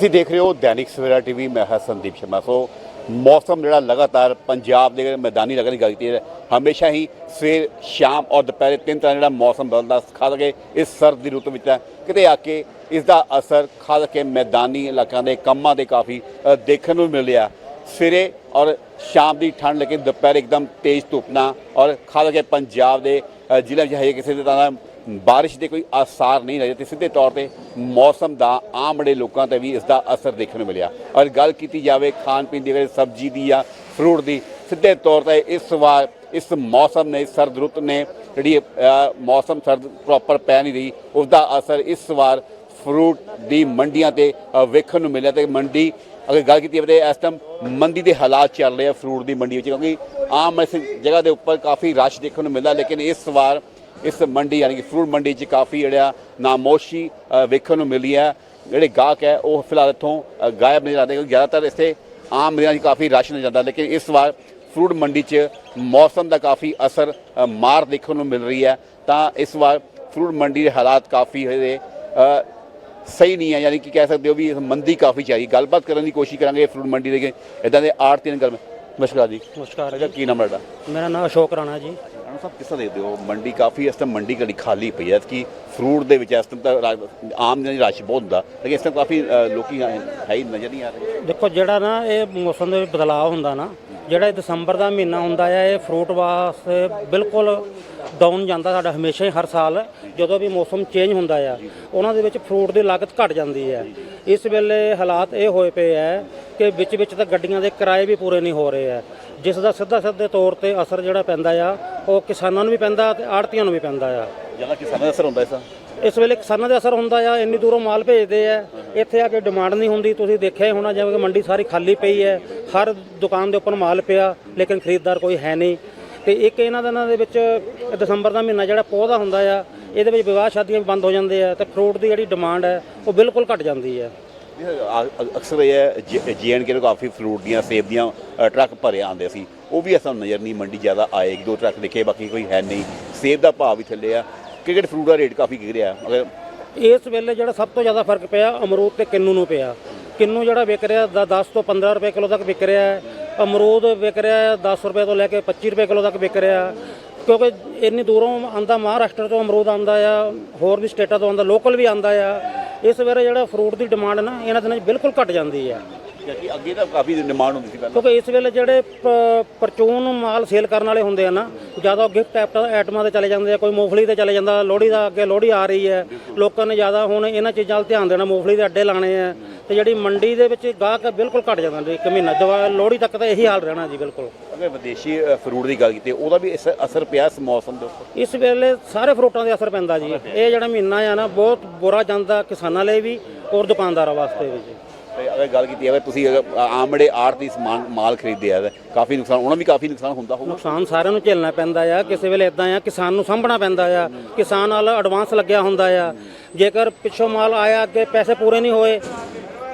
ਤੁਸੀਂ ਦੇਖ ਰਹੇ ਹੋ ਦੈਨਿਕ ਸਵੇਰਾ ਟੀਵੀ ਮੈਂ ਹਾਂ ਸੰਦੀਪ ਸ਼ਰਮਾ। ਸੋ ਮੌਸਮ ਜਿਹੜਾ ਲਗਾਤਾਰ ਪੰਜਾਬ ਦੇ ਮੈਦਾਨੀ ਲੱਗਣ ਦੀ ਗੱਲ ਕੀਤੀ ਹੈ ਹਮੇਸ਼ਾ ਹੀ ਸਵੇਰ ਸ਼ਾਮ ਔਰ ਦੁਪਹਿਰੇ ਤਿੰਨ ਤਰ੍ਹਾਂ ਜਿਹੜਾ ਮੌਸਮ ਬਦਲਦਾ ਖਾਸ ਕਰਕੇ ਇਸ ਸਰਦ ਦੀ ਰੁੱਤ ਵਿੱਚ ਕਿਤੇ ਆ ਕੇ ਇਸ ਦਾ ਅਸਰ ਖਾਸ ਕਰਕੇ ਮੈਦਾਨੀ ਇਲਾਕਿਆਂ ਦੇ ਕੰਮਾਂ 'ਤੇ ਕਾਫੀ ਦੇਖਣ ਨੂੰ ਮਿਲਿਆ ਸਵੇਰੇ ਔਰ ਸ਼ਾਮ ਦੀ ਠੰਡ ਲੇਕਿਨ ਦੁਪਹਿਰ ਇੱਕਦਮ ਤੇਜ਼ ਧੁੱਪਣਾ ਔਰ ਖਾਸ ਕਰਕੇ ਪੰਜਾਬ ਦੇ ਅ, ਜ਼ਿਲ੍ਹੇ ਵਿੱਚ ਹਜੇ ਕਿਸੇ ਤਰ੍ਹਾਂ ਦਾ ਬਾਰਿਸ਼ ਦੇ ਕੋਈ ਆਸਾਰ ਨਹੀਂ ਰਹੇ ਤੇ ਸਿੱਧੇ ਤੌਰ ਤੇ ਮੌਸਮ ਦਾ ਆਮ ਬੜੇ ਲੋਕਾਂ ਤੇ ਵੀ ਇਸ ਦਾ ਅਸਰ ਦੇਖਣ ਨੂੰ ਮਿਲਿਆ। ਔਰ ਗੱਲ ਕੀਤੀ ਜਾਵੇ ਖਾਣ ਪੀਣ ਦੀ, ਅਗਰ ਸਬਜ਼ੀ ਦੀ ਜਾਂ ਫਰੂਟ ਦੀ, ਸਿੱਧੇ ਤੌਰ ਤੇ ਇਸ ਵਾਰ ਇਸ ਮੌਸਮ ਨੇ, ਸਰਦ ਰੁੱਤ ਨੇ ਜਿਹੜੀ ਮੌਸਮ ਸਰਦ ਪ੍ਰੋਪਰ ਪੈ ਨਹੀਂ ਰਹੀ ਉਸ ਦਾ ਅਸਰ ਇਸ ਵਾਰ ਫਰੂਟ ਦੀ ਮੰਡੀਆਂ ਤੇ ਵੇਖਣ ਨੂੰ ਮਿਲਿਆ ਤੇ ਮੰਡੀ, ਅਗਰ ਗੱਲ ਕੀਤੀ ਜਾਵੇ ਇਸ ਟਾਈਮ ਮੰਦੀ ਦੇ ਹਾਲਾਤ ਚੱਲ ਰਹੇ ਆ ਫਰੂਟ ਦੀ ਮੰਡੀ ਵਿੱਚ ਕਿਉਂਕਿ ਆਮ ਇਸ ਜਗ੍ਹਾ ਦੇ ਉੱਪਰ ਕਾਫੀ ਰਸ਼ ਦੇਖਣ ਨੂੰ ਮਿਲਦਾ ਲੇਕਿਨ ਇਸ ਵਾਰ ਇਸ ਮੰਡੀ ਯਾਨੀ ਕਿ ਫਰੂਟ ਮੰਡੀ 'ਚ ਕਾਫੀ ਜਿਹੜਾ ਨਾਮੋਸ਼ੀ ਵੇਖਣ ਨੂੰ ਮਿਲੀ ਹੈ। ਜਿਹੜੇ ਗਾਹਕ ਹੈ ਉਹ ਫਿਲਹਾਲ ਇੱਥੋਂ ਗਾਇਬ ਨਜ਼ਰ ਆਉਂਦੇ ਕਿਉਂਕਿ ਜ਼ਿਆਦਾਤਰ ਇੱਥੇ ਆਮ ਦਿਨਾਂ 'ਚ ਕਾਫੀ ਰਸ਼ ਨਜ਼ਰ ਜਾਂਦਾ। ਲੇਕਿਨ ਇਸ ਵਾਰ ਫਰੂਟ ਮੰਡੀ 'ਚ ਮੌਸਮ ਦਾ ਕਾਫੀ ਅਸਰ ਮਾਰ ਦੇਖਣ ਨੂੰ ਮਿਲ ਰਹੀ ਹੈ। ਤਾਂ ਇਸ ਵਾਰ ਫਰੂਟ ਮੰਡੀ ਦੇ ਹਾਲਾਤ ਕਾਫੀ ਅ, ਸਹੀ ਨਹੀਂ ਹੈ। ਯਾਨੀ ਕਿ ਕਹਿ ਸਕਦੇ ਹੋ ਵੀ ਮੰਦੀ ਕਾਫੀ ਚਾਹੀ ਗੱਲਬਾਤ ਕਰਨ ਦੀ ਕੋਸ਼ਿਸ਼ ਕਰਾਂਗੇ ਫਰੂਟ ਮੰਡੀ ਦੇ ਇਦਾਂ ਦੇ ਆੜਤੀ ਨਾਲ ਗੱਲ ਨਮਸਕਾਰ ਜੀ। ਨਮਸਕਾਰ ਅੱਛਾ ਕੀ ਨਾਮ ਹੈ ਤੁਹਾਡਾ? ਮੇਰਾ ਨਾਮ ਅਸ਼ੋਕ ਰਾਣਾ ਜੀ। ਰਾਣਾ ਸਾਹਿਬ ਕਿਸ ਤਰ੍ਹਾਂ ਦੇਖਦੇ ਹੋ? ਮੰਡੀ ਕਾਫੀ ਇਸ ਟਾਈਮ ਮੰਡੀ ਘੜੀ ਖਾਲੀ ਪਈ ਹੈ ਕਿ ਫਰੂਟ ਦੇ ਵਿੱਚ ਇਸ ਟਾਈਮ ਤਾਂ ਰਾ- ਆਮ ਦਿਨਾਂ ਰਸ਼ ਬਹੁਤ ਹੁੰਦਾ ਲੇਕਿਨ ਇਸ ਟਾਈਮ ਕਾਫੀ ਅ, ਲੋਕੀ ਹੈ ਹੈ ਹੀ ਨਜ਼ਰ ਨਹੀਂ ਆ ਰਹੇ। ਦੇਖੋ ਜਿਹੜਾ ਨਾ ਇਹ ਮੌਸਮ ਦੇ ਵਿੱਚ ਬਦਲਾਅ ਹੁੰਦਾ ਨਾ ਜਿਹੜਾ ਇਹ ਦਸੰਬਰ ਦਾ ਮਹੀਨਾ ਹੁੰਦਾ ਆ ਇਹ ਫਰੂਟ ਵਾਸਤੇ ਬਿਲਕੁਲ ਡਾਊਨ ਜਾਂਦਾ ਸਾਡਾ ਹਮੇਸ਼ਾ ਹੀ ਹਰ ਸਾਲ ਜਦੋਂ ਵੀ ਮੌਸਮ ਚੇਂਜ ਹੁੰਦਾ ਆ ਉਹਨਾਂ ਦੇ ਵਿੱਚ ਫਰੂਟ ਦੀ ਲਾਗਤ ਘਟ ਜਾਂਦੀ ਹੈ ਇਸ ਵੇਲੇ ਹਾਲਾਤ ਇਹ ਹੋਏ ਪਏ ਹੈ ਕਿ ਵਿੱਚ ਵਿੱਚ ਤਾਂ ਗੱਡੀਆਂ ਦੇ ਕਿਰਾਏ ਵੀ ਪੂਰੇ ਨਹੀਂ ਹੋ ਰਹੇ ਆ। ਜਿਸ ਦਾ ਸਿੱਧਾ ਸਿੱਧੇ ਤੌਰ ਤੇ ਅਸਰ ਜਿਹੜਾ ਪੈਂਦਾ ਆ ਉਹ ਕਿਸਾਨਾਂ ਨੂੰ ਵੀ ਪੈਂਦਾ ਤੇ ਆੜਤੀਆਂ ਨੂੰ ਵੀ ਪੈਂਦਾ ਆ। ਜ਼ਿਆਦਾ ਕਿਸਾਨਾਂ ਦਾ ਅਸਰ ਹੁੰਦਾ ਇਸ ਇਸ ਵੇਲੇ ਕਿਸਾਨਾਂ ਦੇ ਅਸਰ ਹੁੰਦਾ ਆ ਇੰਨੀ ਦੂਰੋਂ ਮਾਲ ਭੇਜਦੇ ਆ ਇੱਥੇ ਆ ਕੇ ਡਿਮਾਂਡ ਨਹੀਂ ਹੁੰਦੀ। ਤੁਸੀਂ ਦੇਖਿਆ ਹੀ ਹੋਣਾ ਜਿਵੇਂ ਕਿ ਮੰਡੀ ਸਾਰੀ ਖਾਲੀ ਪਈ ਹੈ ਹਰ ਦੁਕਾਨ ਦੇ ਉੱਪਰ ਮਾਲ ਪਿਆ ਲੇਕਿਨ ਖਰੀਦਦਾਰ ਕੋਈ ਹੈ ਨਹੀਂ। ਤੇ ਇੱਕ ਇਹਨਾਂ ਦਿਨਾਂ ਦੇ ਵਿੱਚ ਦਸੰਬਰ ਦਾ ਮਹੀਨਾ ਜਿਹੜਾ ਪੌਦਾ ਹੁੰਦਾ ਆ ਇਹਦੇ ਵਿੱਚ ਵਿਵਾਹ ਸ਼ਾਦੀਆਂ ਵੀ ਬੰਦ ਹੋ ਜਾਂਦੇ ਆ ਤੇ ਫਰੂਟ ਦੀ ਜਿਹੜੀ ਡਿਮਾਂਡ ਹੈ ਉਹ ਬਿਲਕੁਲ ਘਟ ਜਾਂਦੀ ਹੈ ਅਕਸਰ ਇਹ ਹੈ ਜੀਐਨਕੇ ਨੂੰ ਕਾਫੀ ਫਰੂਟ ਦੀਆਂ, ਸੇਬ ਦੀਆਂ ਟਰੱਕ ਭਰੇ ਆਉਂਦੇ ਸੀ। ਉਹ ਵੀ ਅਸਾਂ ਨਜ਼ਰ ਨਹੀਂ ਮੰਡੀ ਜ਼ਿਆਦਾ ਆਏ ਇੱਕ ਦੋ ਟਰੱਕ ਦਿਖੇ, ਬਾਕੀ ਕੋਈ ਹੈ ਨਹੀਂ। ਸੇਬ ਦਾ ਭਾਅ ਵੀ ਥੱਲੇ ਆ। ਕਿਹੜੇ ਫਰੂਟ ਦਾ ਰੇਟ ਕਾਫੀ ਗਿਰ ਰਿਹਾ ਅਗਰ ਇਸ ਵੇਲੇ ਜਿਹੜਾ ਸਭ ਤੋਂ ਜ਼ਿਆਦਾ ਫ਼ਰਕ ਪਿਆ, ਅਮਰੂਦ ਤੇ ਕਿੰਨੂ ਨੂੰ ਪਿਆ। ਕਿੰਨੂ ਜਿਹੜਾ ਵਿਕ ਰਿਹਾ, ਦ- 10 ਤੋਂ 15 ਰੁਪਏ ਕਿਲੋ ਤੱਕ ਵਿਕ ਰਿਹਾ ਅਮਰੂਦ ਵਿਕ ਰਿਹਾ ਹੈ 10 ਰੁਪਏ ਤੋਂ ਲੈ ਕੇ 25 ਰੁਪਏ ਕਿਲੋ ਤੱਕ ਵਿਕ ਰਿਹਾ ਕਿਉਂਕਿ ਇੰਨੀ ਦੂਰੋਂ ਆਂਦਾ ਮਹਾਰਾਸ਼ਟਰ ਤੋਂ ਅਮਰੂਦ ਆਂਦਾ ਆ, ਹੋਰ ਵੀ ਸਟੇਟਾਂ ਤੋਂ ਆਂਦਾ ਲੋਕਲ ਵੀ ਆਂਦਾ ਆ। ਇਸ ਵੇਲੇ ਜਿਹੜਾ ਫਰੂਟ ਦੀ ਡਿਮਾਂਡ ਨਾ ਇਹਨਾਂ ਦਿਨਾਂ 'ਚ ਬਿਲਕੁਲ ਘਟ ਜਾਂਦੀ ਹੈ ਕਿਉਂਕਿ ਅੱਗੇ ਤਾਂ ਕਾਫੀ ਡਿਮਾਂਡ ਹੁੰਦੀ ਸੀ ਪਹਿਲਾਂ। ਕਿਉਂਕਿ ਇਸ ਵੇਲੇ ਜਿਹੜੇ ਪਰਚੂਨ ਮਾਲ ਸੇਲ ਕਰਨ ਵਾਲੇ ਹੁੰਦੇ ਆ ਨਾ ਜ਼ਿਆਦਾ ਗਿਫਟ ਆਈਟਮਾਂ ਤੇ ਚਲੇ ਜਾਂਦੇ ਆ ਕੋਈ ਮੂੰਗਫਲੀ ਤੇ ਚਲੇ ਜਾਂਦਾ ਲੋਹੜੀ ਦਾ ਅੱਗੇ ਲੋਹੜੀ ਆ ਰਹੀ ਹੈ ਲੋਕਾਂ ਨੇ ਜ਼ਿਆਦਾ ਹੁਣ ਇਹਨਾਂ ਚੀਜ਼ਾਂ 'ਤੇ ਧਿਆਨ ਦੇਣਾ ਮੂੰਗਫਲੀ ਦੇ ਅੱਡੇ ਲਾਣੇ ਆ। ਤੇ ਜਿਹੜੀ ਮੰਡੀ ਦੇ ਵਿੱਚ ਗਾਹਕ ਬਿਲਕੁਲ ਘਟ ਜਾਂਦਾ ਇੱਕ ਮਹੀਨਾ ਦਵਾ ਲੋਹੜੀ ਤੱਕ ਤਾਂ ਇਹੀ ਹਾਲ ਰਹਿਣਾ ਜੀ ਬਿਲਕੁਲ। ਅਗਰ ਵਿਦੇਸ਼ੀ ਫਰੂਟ ਦੀ ਗੱਲ ਕੀਤੀ ਉਹਦਾ ਵੀ ਇਸ ਅਸਰ ਪਿਆ ਇਸ ਮੌਸਮ ਦੇ ਉੱਪਰ? ਇਸ ਵੇਲੇ ਸਾਰੇ ਫਰੂਟਾਂ ਦੇ ਅਸਰ ਪੈਂਦਾ ਜੀ। ਇਹ ਜਿਹੜਾ ਮਹੀਨਾ ਆ ਨਾ ਬਹੁਤ ਬੁਰਾ ਜਾਂਦਾ ਕਿਸਾਨਾਂ ਲਈ ਵੀ ਔਰ ਦੁਕਾਨਦਾਰਾਂ ਵਾਸਤੇ ਵੀ ਜੀ। ਅਗਰ ਗੱਲ ਕੀਤੀ ਜਾਵੇ ਤੁਸੀਂ ਆਮੜੇ ਆੜਤੀ ਸਮਾਨ ਮਾਲ ਖਰੀਦਦੇ ਆ ਕਾਫੀ ਨੁਕਸਾਨ ਉਹਨਾਂ ਵੀ ਕਾਫੀ ਨੁਕਸਾਨ ਹੁੰਦਾ ਹੋਊਗਾ? ਨੁਕਸਾਨ ਸਾਰਿਆਂ ਨੂੰ ਝੇਲਣਾ ਪੈਂਦਾ ਆ ਕਿਸੇ ਵੇਲੇ ਇਦਾਂ ਆ ਕਿਸਾਨ ਨੂੰ ਸਾਂਭਣਾ ਪੈਂਦਾ ਆ। ਕਿਸਾਨ ਨਾਲ ਐਡਵਾਂਸ ਲੱਗਿਆ ਹੁੰਦਾ ਆ। ਜੇਕਰ ਪਿੱਛੋਂ ਮਾਲ ਆਇਆ ਅੱਗੇ ਪੈਸੇ ਪੂਰੇ ਨਹੀਂ ਹੋਏ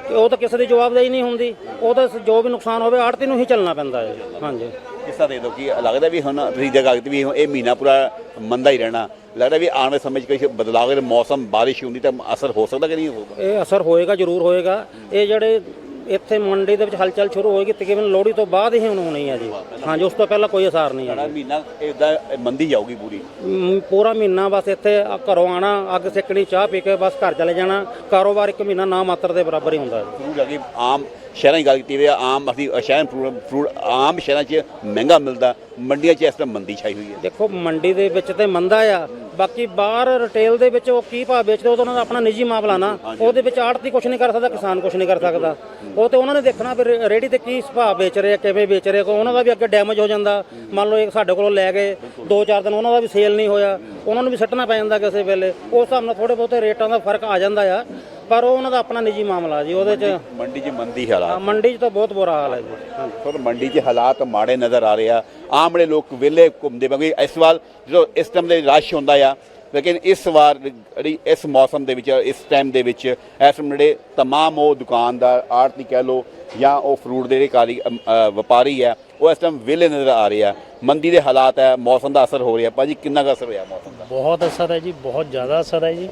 ਤੇ ਉਹ ਤਾਂ ਕਿਸੇ ਦੀ ਜਵਾਬਦੇਹੀ ਨਹੀਂ ਹੁੰਦੀ ਉਹ ਤਾਂ ਜੋ ਵੀ ਨੁਕਸਾਨ ਹੋਵੇ ਆੜਤੀ ਨੂੰ ਹੀ ਚੱਲਣਾ ਪੈਂਦਾ ਹੈ। ਹਾਂਜੀ। ਕਿਸ ਤਰ੍ਹਾਂ ਦੇ ਦੋ ਕਿ ਲੱਗਦਾ ਵੀ ਹੁਣ ਤੁਸੀਂ ਜਗ੍ਹਾ ਕੀਤੀ ਵੀ ਇਹ ਮਹੀਨਾ ਪੂਰਾ ਮੰਦਾ ਹੀ ਰਹਿਣਾ। ਲੱਗਦਾ ਵੀ ਆਉਣ ਵਾਲੇ ਸਮੇਂ 'ਚ ਕੋਈ ਬਦਲਾਅ ਅਗਰ ਮੌਸਮ ਬਾਰਿਸ਼ ਹੁੰਦੀ ਤਾਂ ਅਸਰ ਹੋ ਸਕਦਾ ਕਿ ਨਹੀਂ ਹੋਊਗਾ? ਇਹ ਅਸਰ ਹੋਏਗਾ ਜ਼ਰੂਰ ਹੋਏਗਾ। ਇਹ ਜਿਹੜੇ ਇੱਥੇ ਮੰਡੀ ਦੇ ਵਿੱਚ ਹਲਚਲ ਸ਼ੁਰੂ ਹੋਏਗੀ ਤਕਰੀਬਨ ਲੋਹੜੀ ਤੋਂ ਬਾਅਦ ਹੀ ਹੁਣ ਹੋਣੀ ਹੈ ਜੀ। ਹਾਂਜੀ ਉਸ ਤੋਂ ਪਹਿਲਾਂ ਕੋਈ ਅਸਰ ਨਹੀਂ ਹੈ ਸਾਡਾ ਮਹੀਨਾ ਇਦਾਂ ਮੰਦੀ ਜਾਊਗੀ ਪੂਰੀ। ਮ, ਪੂਰਾ ਮਹੀਨਾ ਬਸ ਇੱਥੇ ਆ ਘਰੋਂ ਆਣਾ ਅੱਗ ਸੇਕਣੀ ਚਾਹ ਪੀ ਕੇ ਬਸ ਘਰ ਚਲੇ ਜਾਣਾ। ਕਾਰੋਬਾਰ ਇੱਕ ਮਹੀਨਾ ਨਾ ਮਾਤਰ ਦੇ ਬਰਾਬਰ ਹੀ ਹੁੰਦਾ ਹੈ। ਅਗੇ ਆਮ ਸ਼ਹਿਰਾਂ ਦੀ ਗੱਲ ਕੀਤੀ ਹੋਵੇ ਆਮ ਅਸੀਂ ਸ਼ਹਿਰ ਫਰੂਟ ਫਰੂਟ ਆਮ ਸ਼ਹਿਰਾਂ 'ਚ ਮਹਿੰਗਾ ਮਿਲਦਾ ਮੰਡੀਆਂ 'ਚ ਇਸ ਤਰ੍ਹਾਂ ਮੰਦੀ ਛਾਈ ਹੋਈ ਹੈ। ਦੇਖੋ ਮੰਡੀ ਦੇ ਵਿੱਚ ਤੇ ਮੰਦਾ ਆ ਬਾਕੀ ਬਾਹਰ ਰਿਟੇਲ ਦੇ ਵਿੱਚ ਉਹ ਕੀ ਭਾਅ ਵੇਚਦੇ ਉਹ ਤਾਂ ਉਹਨਾਂ ਦਾ ਆਪਣਾ ਨਿੱਜੀ ਮਾਮਲਾ ਨਾ। ਉਹਦੇ ਵਿੱਚ ਆੜਤੀ ਕੁਝ ਨਹੀਂ ਕਰ ਸਕਦਾ ਕਿਸਾਨ ਕੁਝ ਨਹੀਂ ਕਰ ਸਕਦਾ। ਉਹ ਤੇ ਉਹਨਾਂ ਨੇ ਦੇਖਣਾ ਵੀ ਰੇ- ਰੇਹੜੀ ਤੇ ਕੀ ਭਾਅ ਵੇਚ ਰਹੇ ਆ ਕਿਵੇਂ ਵੇਚ ਰਹੇ ਆ ਉਹਨਾਂ ਦਾ ਵੀ ਅੱਗੇ ਡੈਮੇਜ ਹੋ ਜਾਂਦਾ। ਮੰਨ ਲਓ ਇਹ ਸਾਡੇ ਕੋਲੋਂ ਲੈ ਗਏ ਦੋ ਚਾਰ ਦਿਨ ਉਹਨਾਂ ਦਾ ਵੀ ਸੇਲ ਨਹੀਂ ਹੋਇਆ ਉਹਨਾਂ ਨੂੰ ਵੀ ਸੱਟਣਾ ਪੈ ਜਾਂਦਾ ਕਿਸੇ ਵੇਲੇ। ਉਸ ਹਿਸਾਬ ਨਾਲ ਥੋੜੇ ਬਹੁਤੇ ਰੇਟਾਂ ਦਾ ਫ਼ਰਕ ਆ ਜਾਂਦਾ ਆ। ਪਰ ਉਹ ਉਹਨਾਂ ਦਾ ਆਪਣਾ ਨਿੱਜੀ ਮਾਮਲਾ ਜੀ ਉਹਦੇ 'ਚ ਮੰਡੀ 'ਚ ਮੰਦੀ ਹਾਲਾਤ। ਆ, ਮੰਡੀ 'ਚ ਤਾਂ ਬਹੁਤ ਬੁਰਾ ਹਾਲ ਹੈ ਜੀ। ਹਾਂਜੀ ਪਰ ਮੰਡੀ 'ਚ ਹਾਲਾਤ ਮਾੜੇ ਨਜ਼ਰ ਆ ਰਹੇ ਆ। ਆਮ ਜਿਹੜੇ ਲੋਕ ਵਿਲੇ ਘੁੰਮਦੇ ਬੰਗੇ ਇਸ ਵਾਰ ਜਦੋਂ ਇਸ ਟਾਈਮ ਦੇ ਰਸ਼ ਹੁੰਦਾ ਆ ਲੇਕਿਨ ਇਸ ਵਾਰ ਜਿਹੜੀ ਇਸ ਮੌਸਮ ਦੇ ਵਿੱਚ ਇਸ ਟਾਈਮ ਦੇ ਵਿੱਚ ਇਸ ਜਿਹੜੇ ਤਮਾਮ ਉਹ ਦੁਕਾਨਦਾਰ ਆੜਤੀ ਕਹਿ ਲੋ ਜਾਂ ਉਹ ਫਰੂਟ ਦੇ ਜਿਹੜੇ ਕਾਰੀ ਅਮ, ਅ, ਵਪਾਰੀ ਆ ਉਹ ਇਸ ਟਾਈਮ ਵਿਲੇ ਨਜ਼ਰ ਆ ਰਹੇ ਆ। ਮੰਦੀ ਦੇ ਹਾਲਾਤ ਹੈ ਮੌਸਮ ਦਾ ਅਸਰ ਹੋ ਰਿਹਾ। ਭਾਜੀ ਕਿੰਨਾ ਕੁ ਅਸਰ ਹੋਇਆ ਮੌਸਮ ਦਾ? ਬਹੁਤ ਅਸਰ ਹੈ ਜੀ ਬਹੁਤ ਜ਼ਿਆਦਾ ਅਸਰ ਹੈ ਜੀ।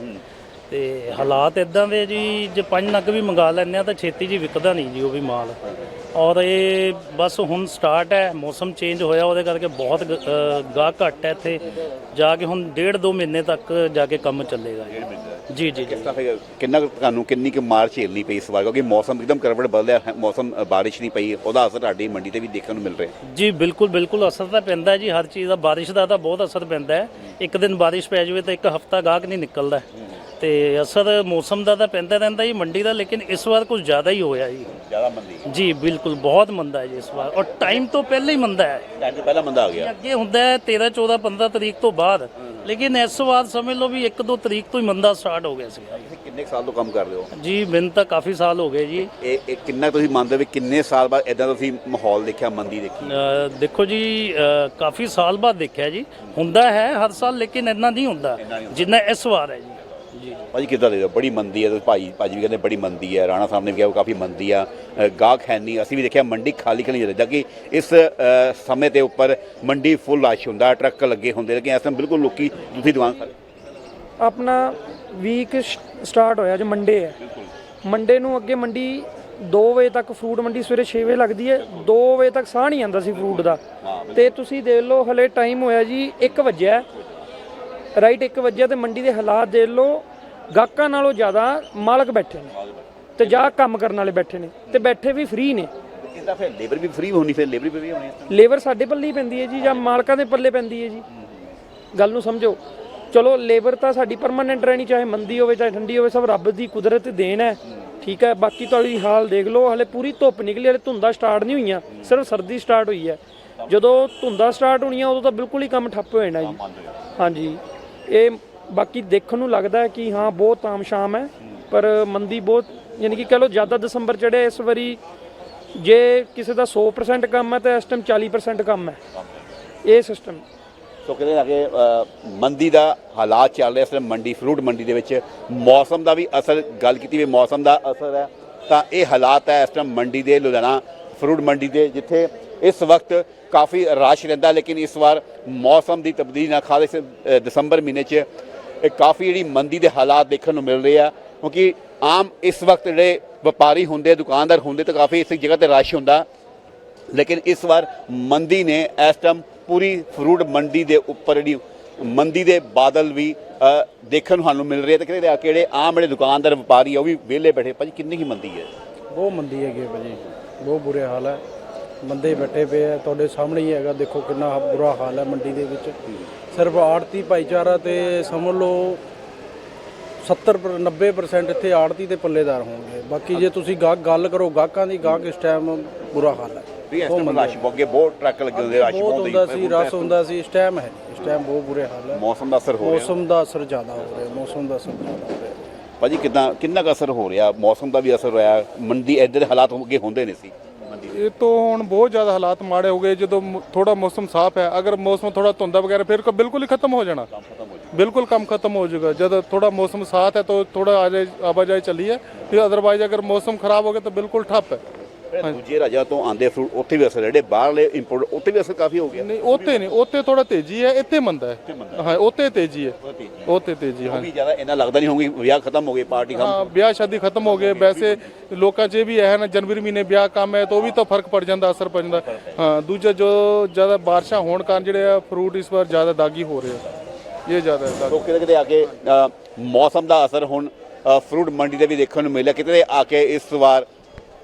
ਤੇ ਹਾਲਾਤ ਇਦਾਂ ਦੇ ਜੀ ਜੇ ਪੰਜ ਨਗ ਵੀ ਮੰਗਾ ਲੈਂਦੇ ਆ ਤਾਂ ਛੇਤੀ ਜੀ ਵਿਕਦਾ ਨਹੀਂ ਜੀ ਉਹ ਵੀ ਮਾਲ। ਔਰ ਇਹ ਬਸ ਹੁਣ ਸਟਾਰਟ ਹੈ ਮੌਸਮ ਚੇਂਜ ਹੋਇਆ ਉਹਦੇ ਕਰਕੇ ਬਹੁਤ ਗ- ਅ, ਗਾਹਕ ਘੱਟ ਹੈ ਇੱਥੇ। ਜਾ ਕੇ ਹੁਣ ਡੇਢ ਦੋ ਮਹੀਨੇ ਤੱਕ ਜਾ ਕੇ ਕੰਮ ਚੱਲੇਗਾ ਜੀ। ਜੀ ਜੀ ਜੀ। ਤਾਂ ਫਿਰ ਕਿੰਨਾ ਕੁ ਤੁਹਾਨੂੰ ਕਿੰਨੀ ਕੁ ਮਾਰ ਝੇਲਣੀ ਪਈ ਇਸ ਵਾਰ? ਕਿਉਂਕਿ ਮੌਸਮ ਇੱਕਦਮ ਕਰਵਟ ਬਦਲਿਆ ਹੈ, ਮੌਸਮ ਅ, ਬਾਰਿਸ਼ ਨਹੀਂ ਪਈ ਉਹਦਾ ਅਸਰ ਤੁਹਾਡੀ ਮੰਡੀ ਤੇ ਵੀ ਦੇਖਣ ਨੂੰ ਮਿਲ ਰਿਹਾ ਜੀ ਬਿਲਕੁਲ ਬਿਲਕੁਲ ਅਸਰ ਤਾਂ ਪੈਂਦਾ ਹੈ ਜੀ ਹਰ ਚੀਜ਼ ਦਾ ਬਾਰਿਸ਼ ਦਾ ਤਾਂ ਬਹੁਤ ਅਸਰ ਪੈਂਦਾ ਹੈ। ਇੱਕ ਦਿਨ ਬਾਰਿਸ਼ ਪੈ ਜਾਵੇ ਤਾਂ ਇੱਕ ਹਫਤਾ ਗਾਹਕ ਨਹੀਂ ਨਿਕਲਦਾ ਤੇ ਅਸਰ ਮੌਸਮ ਦਾ ਤਾਂ ਪੈਂਦਾ ਰਹਿੰਦਾ ਜੀ ਮੰਡੀ ਦਾ ਲੇਕਿਨ ਇਸ ਵਾਰ ਕੁਝ ਜ਼ਿਆਦਾ ਹੀ ਹੋਇਆ ਜੀ। ਜ਼ਿਆਦਾ ਮੰਦੀ ਜੀ ਬਿਲਕੁਲ ਬਹੁਤ ਮੰਦਾ ਹੈ ਜੀ ਇਸ ਵਾਰ। ਔਰ ਟਾਈਮ ਤੋਂ ਪਹਿਲਾਂ ਹੀ ਮੰਦਾ ਹੈ। ਟਾਈਮ ਤੋਂ ਪਹਿਲਾਂ ਮੰਦਾ ਆ ਗਿਆ। ਅੱਗੇ ਹੁੰਦਾ ਹੈ 13 14 15 ਤਰੀਕ ਤੋਂ ਬਾਅਦ। ਲੇਕਿਨ ਇਸ ਵਾਰ ਸਮਝ ਲਓ ਵੀ 1 2 ਤਰੀਕ ਤੋਂ ਹੀ ਮੰਦਾ ਸਟਾਰਟ ਹੋ ਗਿਆ ਸੀ ਤੁਸੀਂ ਕਿੰਨੇ ਕੁ ਸਾਲ ਤੋਂ ਕੰਮ ਕਰ ਰਹੇ ਹੋ? ਜੀ ਮੈਨੂੰ ਤਾਂ ਕਾਫੀ ਸਾਲ ਹੋ ਗਏ ਜੀ। ਇਹ ਇਹ ਕਿੰਨਾ ਕੁ ਤੁਸੀਂ ਮੰਨਦੇ ਹੋ ਵੀ ਕਿੰਨੇ ਸਾਲ ਬਾਅਦ ਇਦਾਂ ਤੁਸੀਂ ਮਾਹੌਲ ਦੇਖਿਆ ਮੰਦੀ ਦੇਖੀ? ਅ, ਦੇਖੋ ਜੀ ਅ, ਕਾਫੀ ਸਾਲ ਬਾਅਦ ਦੇਖਿਆ ਜੀ। ਹੁੰਦਾ ਹੈ ਹਰ ਸਾਲ ਲੇਕਿਨ ਇੰਨਾ ਨਹੀਂ ਹੁੰਦਾ। ਜਿੰਨਾ ਇਸ ਵਾਰ ਹੈ ਜੀ। ਭਾਜੀ ਕਿੱਦਾਂ ਦੇ ਦਿਓ ਬੜੀ ਮੰਦੀ ਹੈ ਤੁਸੀਂ ਭਾਈ ਭਾਜੀ ਵੀ ਕਹਿੰਦੇ ਬੜੀ ਮੰਦੀ ਹੈ। ਰਾਣਾ ਸਾਹਿਬ ਨੇ ਵੀ ਕਿਹਾ ਉਹ ਕਾਫੀ ਮੰਦੀ ਆ। ਗਾਹਕ ਹੈ ਨਹੀਂ। ਅਸੀਂ ਵੀ ਦੇਖਿਆ ਮੰਡੀ ਖਾਲੀ ਖਾਲੀ ਜਾਂਦੀ ਕਿ ਇਸ ਸਮੇਂ ਦੇ ਉੱਪਰ ਮੰਡੀ ਫੁੱਲ ਰਸ਼ ਹੁੰਦਾ ਟਰੱਕ ਲੱਗੇ ਹੁੰਦੇ। ਲੇਕਿਨ ਇਸ ਟਾਈਮ ਬਿਲਕੁਲ ਲੋਕੀ ਦੂਸਰੀ ਦੁਕਾਨ ਖਾਲੀ ਆਪਣਾ ਵੀਕ ਸਟਾਰਟ ਹੋਇਆ ਜੋ ਮੰਡੇ ਹੈ। ਮੰਡੇ ਨੂੰ ਅੱਗੇ ਮੰਡੀ 2 ਵਜੇ ਤੱਕ ਫਰੂਟ ਮੰਡੀ ਸਵੇਰੇ 6 ਵਜੇ ਲੱਗਦੀ ਹੈ। 2 ਵਜੇ ਤੱਕ ਸਾਹ ਨਹੀਂ ਆਉਂਦਾ ਸੀ ਫਰੂਟ ਦਾ। ਤੇ ਤੁਸੀਂ ਦੇਖ ਲਓ ਹਲੇ ਟਾਈਮ ਹੋਇਆ ਜੀ 1 ਵਜਿਆ। ਰਾਈਟ 1 ਵਜਿਆ ਤੇ ਮੰਡੀ ਦੇ ਹਾਲਾਤ ਦੇਖ ਲਓ ਗਾਹਕਾਂ ਨਾਲੋਂ ਜ਼ਿਆਦਾ ਮਾਲਕ ਬੈਠੇ ਨੇ ਤੇ ਜਾ ਕੰਮ ਕਰਨ ਵਾਲੇ ਬੈਠੇ ਨੇ ਤੇ ਬੈਠੇ ਵੀ ਫ੍ਰੀ ਨੇ। ਇਹਦਾ ਫਿਰ ਲੇਬਰ ਵੀ ਫ੍ਰੀ ਹੋਣੀ ਫਿਰ ਲੇਬਰ ਵੀ ਹੋਣੀ। ਲੇਬਰ ਸਾਡੇ ਪੱਲੇ ਹੀ ਪੈਂਦੀ ਹੈ ਜੀ ਜਾਂ ਮਾਲਕਾਂ ਦੇ ਪੱਲੇ ਪੈਂਦੀ ਹੈ ਜੀ। ਗੱਲ ਨੂੰ ਸਮਝੋ ਚਲੋ ਲੇਬਰ ਤਾਂ ਸਾਡੀ ਪਰਮਾਨੈਂਟ ਰਹਿਣੀ ਚਾਹੇ ਮੰਦੀ ਹੋਵੇ ਚਾਹੇ ਠੰਡੀ ਹੋਵੇ ਸਭ ਰੱਬ ਦੀ ਕੁਦਰਤ ਦੇਣ ਹੈ। ਠੀਕ ਹੈ ਬਾਕੀ ਤੁਹਾਡੀ ਹਾਲ ਦੇਖ ਲਓ ਹਲੇ ਪੂਰੀ ਧੁੱਪ ਨਿਕਲੀ ਹਲੇ ਧੁੰਦਾਂ ਸਟਾਰਟ ਨਹੀਂ ਹੋਈਆਂ ਸਿਰਫ ਸਰਦੀ ਸਟਾਰਟ ਹੋਈ ਹੈ। ਜਦੋਂ ਧੁੰਦਾਂ ਸਟਾਰਟ ਹੋਣੀਆਂ ਉਦੋਂ ਤਾਂ ਬਿਲਕੁਲ ਹੀ ਕੰਮ ਠੱਪ ਹੋ ਜਾਣਾ ਜੀ। ਹਾਂਜੀ। ਇਹ ਬਾਕੀ ਦੇਖਣ ਨੂੰ ਲੱਗਦਾ ਹੈ ਕਿ ਹਾਂ, ਬਹੁਤ ਤਾਮ ਸ਼ਾਮ ਹੈ, ਪਰ ਮੰਦੀ ਬਹੁਤ, ਯਾਨੀ ਕਿ ਕਹ ਲਓ ਜ਼ਿਆਦਾ ਦਸੰਬਰ ਚੜਿਆ ਇਸ ਵਾਰੀ ਜੇ ਕਿਸੇ ਦਾ 100% ਕੰਮ ਹੈ ਤਾਂ ਇਸ ਟਾਈਮ 40% ਕੰਮ ਹੈ, ਇਹ ਸਿਸਟਮ ਸੋ ਕਹਿੰਦੇ ਆ ਕਿ ਮੰਦੀ ਦਾ ਹਾਲਾਤ ਚੱਲ ਰਿਹਾ ਇਸ ਵੇਲੇ ਮੰਡੀ ਫਰੂਟ ਮੰਡੀ ਦੇ ਵਿੱਚ। ਮੌਸਮ ਦਾ ਵੀ ਅਸਰ, ਗੱਲ ਕੀਤੀ ਵੀ ਮੌਸਮ ਦਾ ਅਸਰ ਹੈ, ਤਾਂ ਇਹ ਹਾਲਾਤ ਹੈ ਇਸ ਟਾਈਮ ਮੰਡੀ ਦੇ, ਲੁਧਿਆਣਾ ਫਰੂਟ ਮੰਡੀ ਦੇ, ਜਿੱਥੇ ਇਸ ਵਕਤ ਕਾਫੀ ਰਸ਼ ਰਹਿੰਦਾ, ਲੇਕਿਨ ਇਸ ਵਾਰ ਮੌਸਮ ਦੀ ਤਬਦੀਲੀ ਨਾਲ ਖਾਸ ਦਸੰਬਰ ਮਹੀਨੇ 'ਚ ਇਹ ਕਾਫੀ ਜਿਹੜੀ ਮੰਦੀ ਦੇ ਹਾਲਾਤ ਦੇਖਣ ਨੂੰ ਮਿਲ ਰਹੇ ਆ, ਕਿਉਂਕਿ ਆਮ ਇਸ ਵਕਤ ਜਿਹੜੇ ਵਪਾਰੀ ਹੁੰਦੇ, ਦੁਕਾਨਦਾਰ ਹੁੰਦੇ ਤਾਂ ਕਾਫੀ ਇਸ ਜਗ੍ਹਾ ਤੇ ਰਸ਼ ਹੁੰਦਾ। ਲੇਕਿਨ ਇਸ ਵਾਰ ਮੰਦੀ ਨੇ ਇਸ ਟਾਈਮ ਪੂਰੀ ਫਰੂਟ ਮੰਡੀ ਦੇ ਉੱਪਰ ਜਿਹੜੀ ਮੰਦੀ ਦੇ ਬਾਦਲ ਵੀ ਦੇਖਣ ਨੂੰ ਸਾਨੂੰ ਮਿਲ ਰਹੇ ਤੇ ਕਿਹੜੇ ਕਿਹੜੇ ਆਮ ਜਿਹੜੇ ਦੁਕਾਨਦਾਰ, ਵਪਾਰੀ ਆ, ਉਹ ਵੀ ਵਿਹਲੇ ਬੈਠੇ ਭਾਜੀ, ਕਿੰਨੀ ਹੀ ਮੰਦੀ ਹੈ? ਬਹੁਤ ਮੰਦੀ ਹੈਗੀ ਹੈ ਭਾਜੀ। ਬਹੁਤ ਬੁਰੇ ਹਾਲ ਹੈ। ਬੰਦੇ ਬੈਠੇ ਪਏ ਆ ਤੁਹਾਡੇ ਸਾਹਮਣੇ ਹੀ ਹੈਗਾ ਦੇਖੋ ਕਿੰਨਾ ਬੁਰਾ ਹਾਲ ਹੈ ਮੰਡੀ ਦੇ ਵਿੱਚ। ਸਿਰਫ ਆੜਤੀ ਭਾਈਚਾਰਾ ਤੇ ਸਮਝ ਲਓ 70 ਪਰ- 90% ਇੱਥੇ ਆੜਤੀ ਤੇ ਪੱਲੇਦਾਰ ਹੋਣਗੇ। ਬਾਕੀ ਜੇ ਤੁਸੀਂ ਗਾਹਕ ਗੱਲ ਕਰੋ ਗਾਹਕਾਂ ਦੀ ਗਾਹਕ ਇਸ ਟਾਈਮ ਬੁਰਾ ਹਾਲ ਹੈ। ਵੀ ਇਸ ਟਾਈਮ ਰਸ਼ ਬਹੁਤ ਅੱਗੇ ਬਹੁਤ ਟਰੱਕ ਲੱਗੇ ਹੁੰਦੇ ਰਸ਼ ਬਹੁਤ ਬਹੁਤ ਹੁੰਦਾ ਸੀ ਰਸ ਹੁੰਦਾ ਸੀ ਇਸ ਟਾਈਮ ਹੈ। ਇਸ ਟਾਈਮ ਬਹੁਤ ਬੁਰੇ ਹਾਲ ਹੈ। ਮੌਸਮ ਦਾ ਅਸਰ ਹੋ ਰਿਹਾ। ਮੌਸਮ ਦਾ ਅਸਰ ਜ਼ਿਆਦਾ ਹੋ ਰਿਹਾ ਮੌਸਮ ਦਾ ਅਸਰ ਜ਼ਿਆਦਾ ਹੋ ਰਿਹਾ। ਭਾਜੀ ਕਿਦਾਂ ਕਿੰਨਾ ਕੁ ਅਸਰ ਹੋ ਰਿਹਾ? ਮੌਸਮ ਦਾ ਵੀ ਅਸਰ ਹੋਇਆ ਮੰਡੀ ਇੱਧਰ ਹਾਲਾਤ ਅੱਗੇ ਹੁੰਦੇ ਨਹੀਂ ਸੀ। ਇਹ ਤੋਂ ਹੁਣ ਬਹੁਤ ਜ਼ਿਆਦਾ ਹਾਲਾਤ ਮਾੜੇ ਹੋ ਗਏ ਜਦੋਂ ਥੋੜਾ ਮੌਸਮ ਸਾਫ਼ ਹੈ। ਅਗਰ ਮੌਸਮ ਥੋੜਾ ਧੁੰਦਾ ਵਗੈਰਾ ਫਿਰ ਬਿਲਕੁਲ ਹੀ ਖਤਮ ਹੋ ਜਾਣਾ। ਬਿਲਕੁਲ ਕੰਮ ਖਤਮ ਹੋ ਜਾਊਗਾ। ਜਦ ਥੋੜਾ ਮੌਸਮ ਸਾਥ ਹੈ ਤਾਂ ਥੋੜਾ ਆਜੇ ਆਵਾਜਾਈ ਚੱਲੀ ਹੈ। ਫਿਰ ਅਦਰਵਾਈਜ਼ ਅਗਰ ਮੌਸਮ ਖਰਾਬ ਹੋ ਗਿਆ ਤਾਂ ਬਿਲਕੁਲ ਠੱਪ ਹੈ। ਦੂਜੇ ਰਾਜਾਂ ਤੋਂ ਆਂਦੇ ਫਰੂਟ ਉੱਥੇ ਵੀ ਅਸਰ ਜਿਹੜੇ ਬਾਹਰਲੇ ਇੰਪੋਰਟ ਉੱਥੇ ਵੀ ਅਸਰ ਕਾਫੀ ਹੋ ਗਿਆ। ਨਹੀਂ ਉੱਥੇ ਨਹੀਂ ਉੱਥੇ ਥੋੜਾ ਤੇਜ਼ੀ ਹੈ। ਇੱਥੇ ਮੰਦਾ ਹੈ। ਹਾਂ ਉੱਥੇ ਤੇਜ਼ੀ ਹੈ। ਉੱਥੇ ਤੇਜ਼ੀ ਉਹ ਹਾਂ ਵੀ ਜ਼ਿਆਦਾ ਇੰਨਾ ਲੱਗਦਾ ਨਹੀਂ ਹੋਊਗੀ ਵਿਆਹ ਖਤਮ ਹੋ ਗਏ ਪਾਰਟੀ ਖਤਮ ਹਾਂ ਵਿਆਹ ਸ਼ਾਦੀ ਖਤਮ ਹੋ ਗਏ ਵੈਸੇ ਲੋਕਾਂ 'ਚ ਇਹ ਵੀ ਹੈ ਨਾ ਜਨਵਰੀ ਮਹੀਨੇ ਵਿਆਹ ਕੰਮ ਹੈ ਤਾਂ ਉਹ ਵੀ ਤਾਂ ਫ਼ਰਕ ਪੜ ਜਾਂਦਾ ਅਸਰ ਪੈ ਜਾਂਦਾ। ਹਾਂ ਦੂਜਾ ਜੋ ਜ਼ਿਆਦਾ ਬਾਰਿਸ਼ਾਂ ਹੋਣ ਕਾਰਨ ਜਿਹੜੇ ਆ ਫਰੂਟ ਇਸ ਵਾਰ ਜ਼ਿਆਦਾ ਦਾਗੀ ਹੋ ਰਹੇ ਆ। ਇਹ ਜ਼ਿਆਦਾ ਹੈ ਤੋਂ ਕਿਤੇ ਕਿਤੇ ਆ ਕੇ ਅ, ਮੌਸਮ ਦਾ ਅਸਰ ਹੁਣ ਅ, ਫਰੂਟ ਮੰਡੀ ਦੇ ਵੀ ਦੇਖਣ ਨੂੰ ਮਿਲਿਆ। ਕਿਤੇ ਆ ਕੇ ਇਸ ਵਾਰ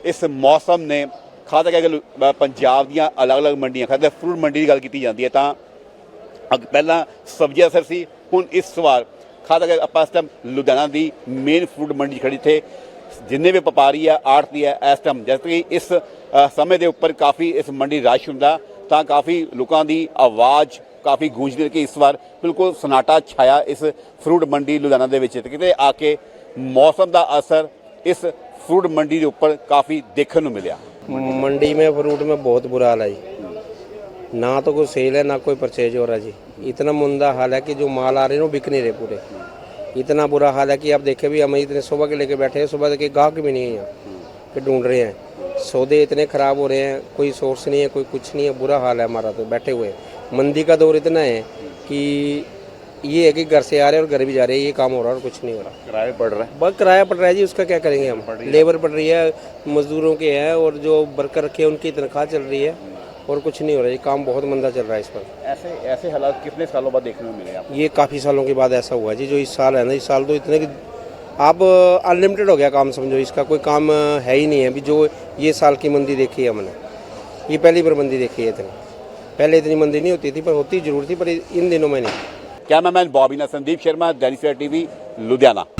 ਇਸ ਮੌਸਮ ਨੇ ਖਾਸ ਕਰਕੇ ਲੁ- ਅ, ਪੰਜਾਬ ਦੀਆਂ ਅਲੱਗ-ਅਲੱਗ ਮੰਡੀਆਂ ਖਾਸ ਕਰਕੇ ਫਰੂਟ ਮੰਡੀ ਦੀ ਗੱਲ ਕੀਤੀ ਜਾਂਦੀ ਹੈ ਤਾਂ ਅਗ ਪਹਿਲਾਂ ਸਬਜ਼ੀ ਅਸਰ ਸੀ ਹੁਣ ਇਸ ਵਾਰ ਖਾਸ ਕਰਕੇ ਆਪਾਂ ਇਸ ਟਾਈਮ ਲੁਧਿਆਣਾ ਦੀ ਮੇਨ ਫਰੂਟ ਮੰਡੀ 'ਚ ਖੜੀ ਥੇ ਜਿੰਨੇ ਵੀ ਵਪਾਰੀ ਆ ਆੜਤੀ ਆ ਇਸ ਟਾਈਮ ਜਦ ਕਿ ਇਸ ਅ, ਸਮੇਂ ਦੇ ਉੱਪਰ ਕਾਫੀ ਇਸ ਮੰਡੀ ਰਸ਼ ਹੁੰਦਾ ਤਾਂ ਕਾਫੀ ਲੋਕਾਂ ਦੀ ਆਵਾਜ਼ ਕਾਫੀ ਗੂੰਜਦੀ ਹੈ ਕਿ ਇਸ ਵਾਰ ਬਿਲਕੁਲ ਸਨਾਟਾ ਛਾਇਆ ਇਸ ਫਰੂਟ ਮੰਡੀ ਲੁਧਿਆਣਾ ਦੇ ਵਿੱਚ ਤੇ ਕਿਤੇ ਆ ਕੇ ਮੌਸਮ ਦਾ ਅਸਰ ਇਸ ਫਰੂਟ ਮੰਡੀ ਦੇ ਉੱਪਰ ਕਾਫੀ ਦੇਖਣ ਨੂੰ ਮਿਲਿਆ मंडी में फ्रूट में बहुत बुरा हाल है जी ना तो कोई सेल है ना कोई परचेज हो रहा है जी इतना मुंदा हाल है कि जो माल आ रहे हैं वो बिक नहीं रहे पूरे इतना बुरा हाल है कि आप देखे भी हम इतने सुबह के लेके बैठे हैं सुबह के गाहक भी नहीं है यहाँ कि ढूंढ रहे हैं सौदे इतने ख़राब हो रहे हैं कोई सोर्स नहीं है कोई कुछ नहीं है बुरा हाल है हमारा तो बैठे हुए मंदी का दौर इतना है कि ये है कि घर से आ रहे हैं और घर भी जा रहे हैं ये काम हो रहा है और कुछ नहीं हो रहा किराया पड़ रहा है बस किराया पड़ रहा है जी उसका क्या करेंगे हम लेबर पड़ रही है मजदूरों के हैं और जो वर्कर रखे हैं उनकी तनख्वाह चल रही है और कुछ नहीं हो रहा है ये काम बहुत मंदा चल रहा है इस पर ऐसे ऐसे हालात कितने सालों बाद देखने को मिले आपको ये काफ़ी सालों के बाद ऐसा हुआ जी जो इस साल है ना इस साल तो इतने कि अब अनलिमिटेड हो गया काम समझो इसका कोई काम है ही नहीं है अभी जो ये साल की मंदी देखी है हमने ये पहली बार मंदी देखी है इतनी पहले इतनी मंदी नहीं होती थी पर होती जरूर थी पर इन दिनों में नहीं कैमरामैन बॉबी ना संदीप शर्मा दैनिक सवेरा टीवी लुधियाना